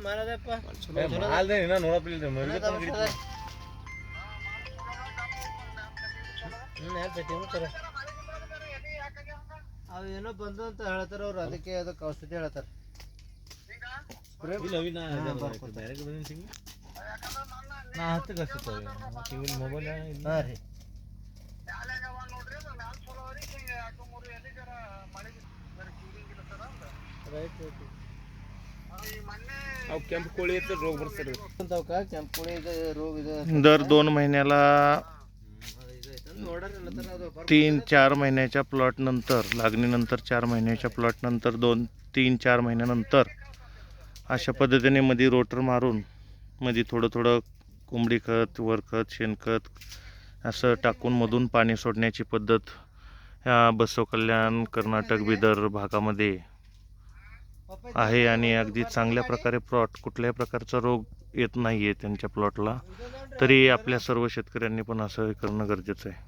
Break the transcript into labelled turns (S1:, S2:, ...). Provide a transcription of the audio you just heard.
S1: ಮಾರದಪ್ಪ. ಇನ್ನ ಸರ ಅವು ಏನೋ ಬಂದು ಅಂತ ಹೇಳ್ತಾರ ಅವ್ರು ಅದಕ್ಕೆ ಅದಕ್ಕೆ ಔಷಧಿ ಹೇಳ್ತಾರ.
S2: ನಾ ಹತ್ತು ಕಷ್ಟ ಟಿವಿ ಮೊಬೈಲ್
S1: ಹಾಂ ರೀ. ರೈಟ್ ರೈಟ್
S3: दर दोन महिन्याला तीन चार महिन्याच्या प्लॉट नंतर लागणीनंतर चार महिन्याच्या प्लॉट नंतर दोन तीन चार महिन्यानंतर अशा पद्धतीने मध्ये रोटर मारून मध्ये थोडं थोडं कोंबडी खत वरखत शेणखत असं टाकून मधून पाणी सोडण्याची पद्धत ह्या बसव कल्याण कर्नाटक बिदर भागामध्ये आहे आणि अगदी चांगल्या प्रकारे प्लॉट कुठल्याही प्रकारचा रोग येत नाही आहे त्यांच्या प्लॉटला तरी आपल्या सर्व शेतकऱ्यांनी पण असं करणं गरजेचं आहे.